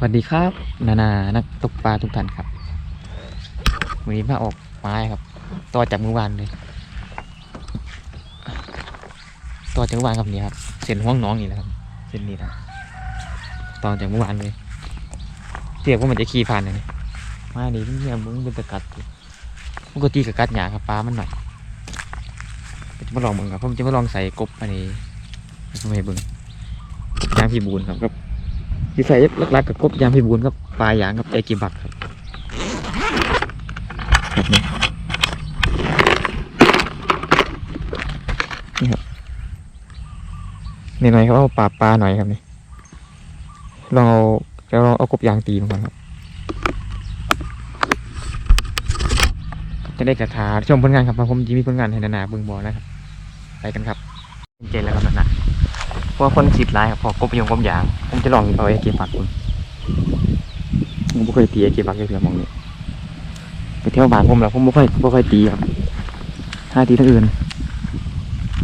สวัสดีครับนานานักตกปลาทุกท่านครับวันนี้มาออกไม้ครับ ต่อจากเมื่อวานเลย ต่อจากเมื่อวานครับนี่ครับเส้นห้องน้องนี่แหละครับเส้นนี้นะต่อจากเมื่อวานเลยเทียบว่ามันจะขี่ผ่านเลยมาดีเนี่ยมึงเป็นตะกัดอยู่ปกติกับกัดหยาครับปลามันหน่อยจะมาลองมึงครับผมจะมาลองใส่กบอันนี้ทำไมเบิ้งยางพี่บูนครับกับ ที่ใส่ลักๆกับกบยางพิบูลกับปลายางกับไอกิบักครับแบบนี้นี่ครับนี่หน่อยครับเอาปลาปลาหน่อยครับนี่ลองเอาจะลองเอากบยางตีมันก่อนครับ จะได้กระทาชมผลงานครับเพราะผมจะมีผลงานให้นานาบิ่งบอนะครับ ไปกันครับ เจนแล้วครับนานา เพราะว่าคนสิบลายครับพอกบยงกบยาง ผมจะลองเอาไอ้เก็บผักคุณผมไม่เคยตีไอ้เก็บผักเลยเพื่อมองนี่ไปเที่ยวบ้านผมแล้วผมไม่ค่อยไม่ค่อยตีครับถ้าตีทั้งอื่น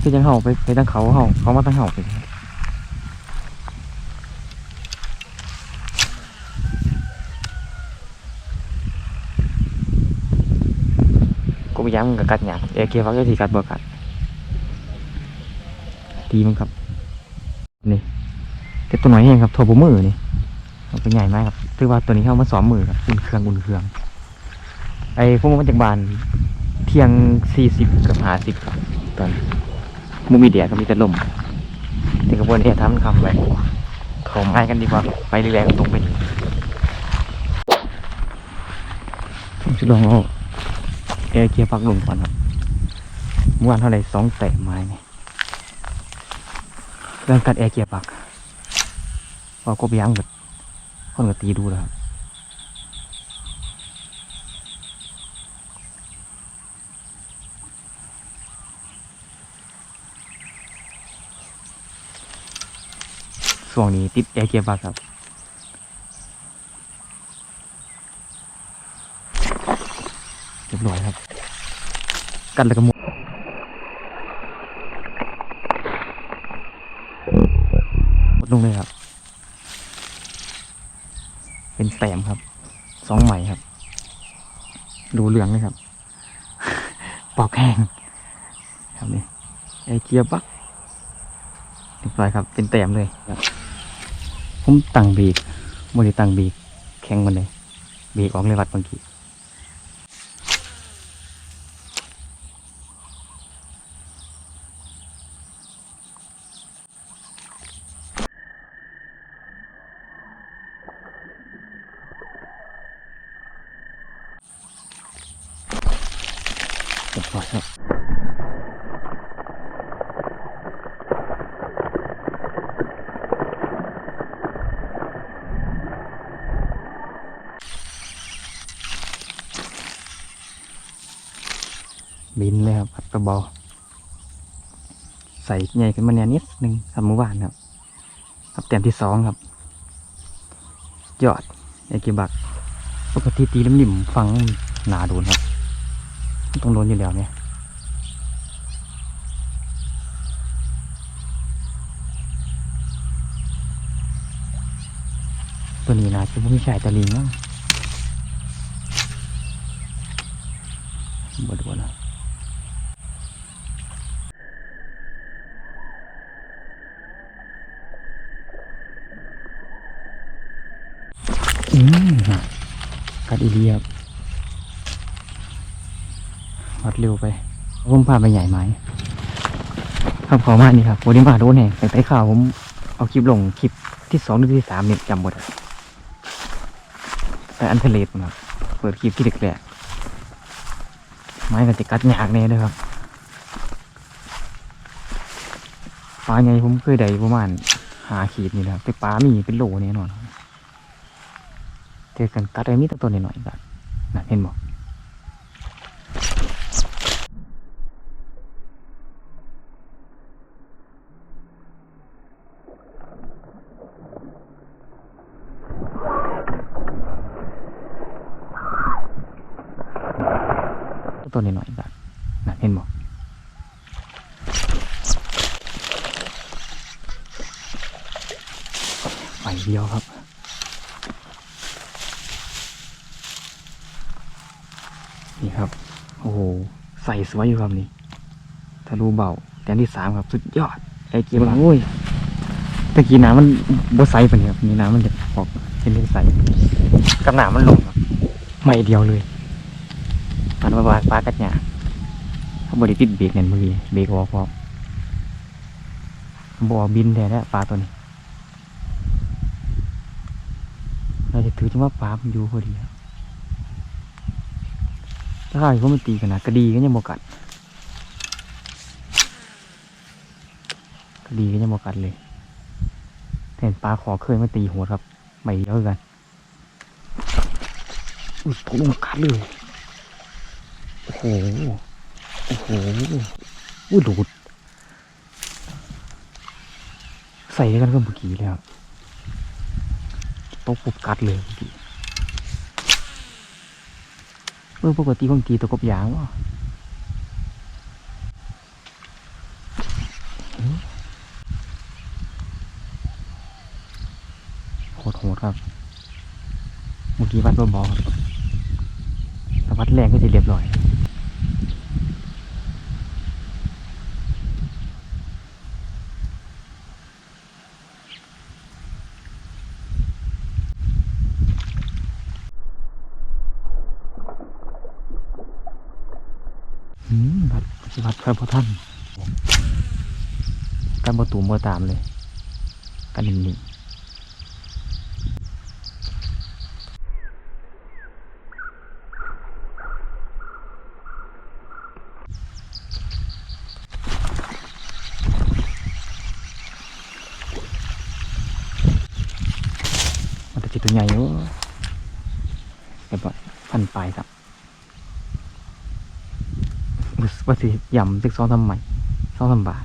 ที่ยังเห่าไปไปตั้งเขาเห่าเขามาตั้งเห่าไปกบยางมันกับกัดหยางไอ้เก็บผักก็ทีกัดบ่กัดตีมันครับ นี่แต่ตัวน้อยเองครับโทรบมือนี่มันเป็นใหญ่มากครับถือว่าตัวนี้เข้ามาสองมือครับอุ่นเครื่องอุ่นเครื่อง ไอ้พวกมันมาจากบานเที่ยงสี่สิบกับห้าสิบครับ ตอนมุมีเดียก็มีแต่ลมแต่กระบวนเอทำมันขับไปเขาง่ายกันดีกว่าไปแรงๆตรงไปนี่ผมจะลองเอาแอร์เกียร์พักลงก่อนครับเมื่อวานเท่าไหร่สองแตะไม้เนี่ย เรื่องการแอร์เกียร์ปากว่ากบยางแบบคนก็ตีดูแล้วครับช่วงนี้ติดแอร์เกียร์ปากครับเรียบร้อยครับ กันแล้วก็หมด หมด ลงเลยครับ เป็นแต้มครับ สองใหม่ครับ ดูเหลืองเลยครับ ปอกแห้งครับนี่ไอเกียร์บักเรียบร้อยครับ เป็นแต้มเลยครับ ผมตั้งบีกบริตั้งบีกแข็งมันเลยบีกออกเลยวัดบางที บร้อยครับบินเลยครับอัดกระบอกใส่ใหญ่ขึ้นมาเนี่ยนิดนึงสำมือวานครับครับแต้มที่สองครับ ยอดไอกิบัก ปกติตีลิ่มลิ่มๆฟังหนาโดนครับ ต้องโดนอยู่แล้วเนี่ยตัวนี้นะจะไม่ใช่ตะลิงมั้งบดบดนะอืมน่ะกัดอีเลียบ วัดเร็วไปผมพาไปใหญ่ไหมครับขอมานี่ครับวันนี้มาโดนแห่งแต่ข่าวผมเอาคลิปลงคลิปที่สองหรือที่สามเนี่ยจำหมดแต่อันเทเลผมครับเปิดคลิปที่เด็กแหละไม้กันจะกัดหยากแน่เลยครับปลาไงผมเคยได้ประมาณหาขีดนี่แหละครับแต่ปลามีเป็นโหลแน่นอนเจอกันตัดไอ้มีตัวตัวหน่อยๆกันนเห็นบ่ ตัวหน่อยๆกันนะเห็นบอกไปเดียวครับนี่ครับ โอ้โห ใส่สวยอยู่ครับนี่ทะลุเบาแต้มที่สามครับ สุดยอด ไอ้กีบหลังโอ้ยตะกี้น้ำมันบวใสไปเนี่ยนี่น้ำมันจะออกเป็นใสกับหนามันลงครับ ไม่เดียวเลย มันมาบาดปลากัดหยเขาบริติดเบรกเนี่ยมือเบรกออกพร้อมบ่อบินแท้แล้วปลาตัวนี้ เราจะถือจังว่าปลามันอยู่พอดีถ้าข้าวเขามันตีกันนะกระดีก็ยังบกัดกระดีก็ยังบกัดเลยแต่เห็นปลาขอเคยมาตีหัวครับไม่เยอะกันอุ้ยผมกัดเลย หโอ้โหอุ้ยดูดใส่กันก็เมื่อกี้เลยครับตกปุบกัดเลยบางทีเออปกติบางทีตกกบยางวะโหดโหดครับ เมื่อกี้วัดเบาๆครับแต่วัดแรงก็จะเรียบร้อย อืม วัดปฏิบัติพระพุทธท่านการประตูมบ่ตามเลย กันหนิ่งๆมันจะจิตตัวใหญ่อยู่เดี๋ยวบ่ฟันปลายครับ ว่าสิย่ำสักสองสามใหม่สองสามบาท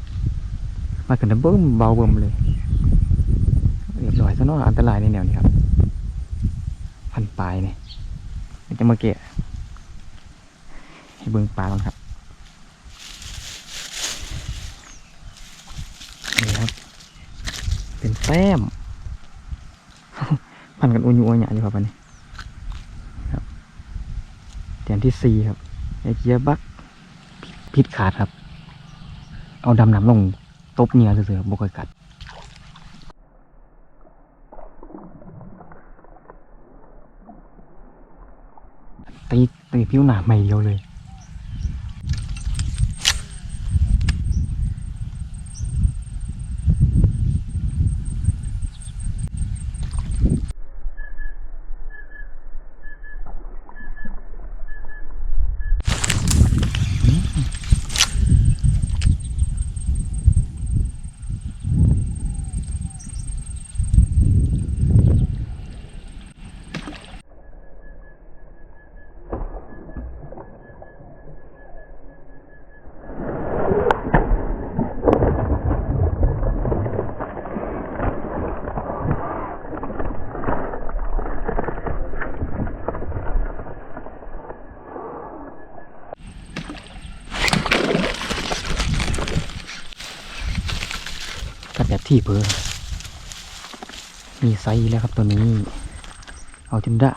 มากันเบิ้มเบาเบิ่มเลยเรียบร้อยซะเนาะอันตรายในแนวนี้ครับ พันปลายเนี่ยจะมาเกะให้เบิ่งปลาบ้างครับนี่ครับ เป็นแต้มพันกันอุญุอัญญะอยู่ครับอันนี้ครับแต้มที่สี่ครับไอเกียบัก พิษขาดครับ เอาดำน้ำลงตบเหงียเสือๆบกอยกัดตีตีผิวหนาไม่เดียวเลย ที่เบอร์มีไซส์แล้วครับตัวนี้ เอาจนได้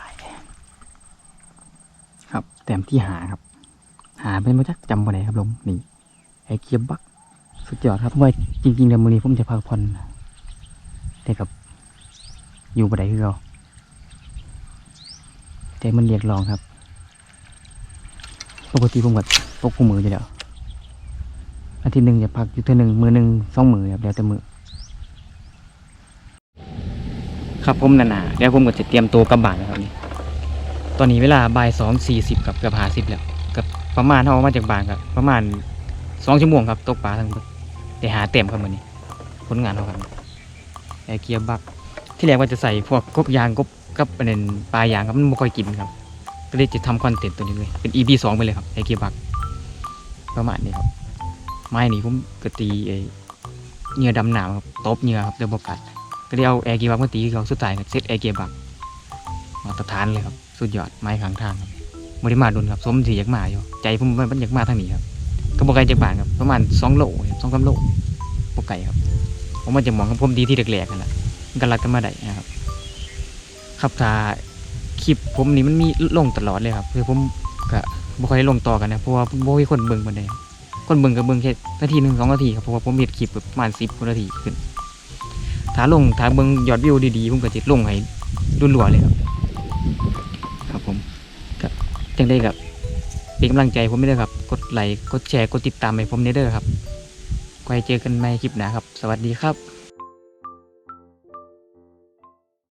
ครับแต้มที่หาครับ หาเป็นมาจากจำวันไหนครับลงนี่ไอเกียบบักสุดยอดครับว่าจริงๆแล้วมือนี้ผมจะพักผ่อนแต่กับ อยู่บันไดคือเราแต่มันเรียกร้องครับ ปกติผมกับตกคู่มืออยู่แล้วอาทิตย์หนึ่งจะพักอยู่เท่าหนึ่งมือหนึ่งสองมือครับแล้วแต่มือ ครับผมนานาเดี๋ยวผมก็จะเตรียมตัวกลับบ้านนะครับนี่ตอนนี้เวลาบ่ายสองสี่สิบกับเกือบห้าสิบแล้วกับประมาณเท่ามาจากบ้านครับประมาณสองชั่วโมงครับตกปลาทั้งหมดแต่หาเต็มครับวันนี้ผลงานเท่ากันไอเกียร์บักที่แรกว่าจะใส่พวกกบยางกบกับประเด็นปลายางครับมันไม่ค่อยกินครับ ก็เลยจะทำคอนเทนต์ตัวนี้เลยเป็น EP สองไปเลยครับไอเกียร์บักประมาณนี้ครับไม้นี่ผมก็ตีไอ้เหงื่อดำหนาวครับตบเหงื่อครับเดี๋ยวบกัด ก็ได้เอาแอร์เกียร์บักมาตีเขาสุดท้ายก็เซตแอร์เกียร์บักมาตรฐานเลยครับสุดยอดไม้ข้างทางครับไม่ได้มาดุนครับสมสีอยากมาอยู่ใจผมมันอยากมาทางนี้ครับก็บอกไกลจากบ้านครับประมาณสองโลสองสามโลบกไก่ครับผมมันจะมองกับผมดีที่แรกๆกันละมันกันรักกันมาได้นะครับครับถ้าคลิปผมนี่มันมีลงตลอดเลยครับคือผมก็บ่ค่อยได้ลงต่อกันนะเพราะว่าบ่มีคนเบิ่งปานใดคนเบิ่งก็เบิ่งแค่นาทีหนึ่งสองนาทีครับเพราะว่าผมเฮ็ดคลิปประมาณ10กว่านาทีขึ้น ถ้าลงถ้าเบิ้งยอดวิวดีๆผมก็สิลงให้รุ่นรวเลยครับ ครับผมก็จังได้กับเป็นกำลังใจผมไม่ได้ครับ กดไลค์กดแชร์กดติดตามให้ผมเด้อครับไว้เจอกันในคลิปหน้าครับ สวัสดีครับ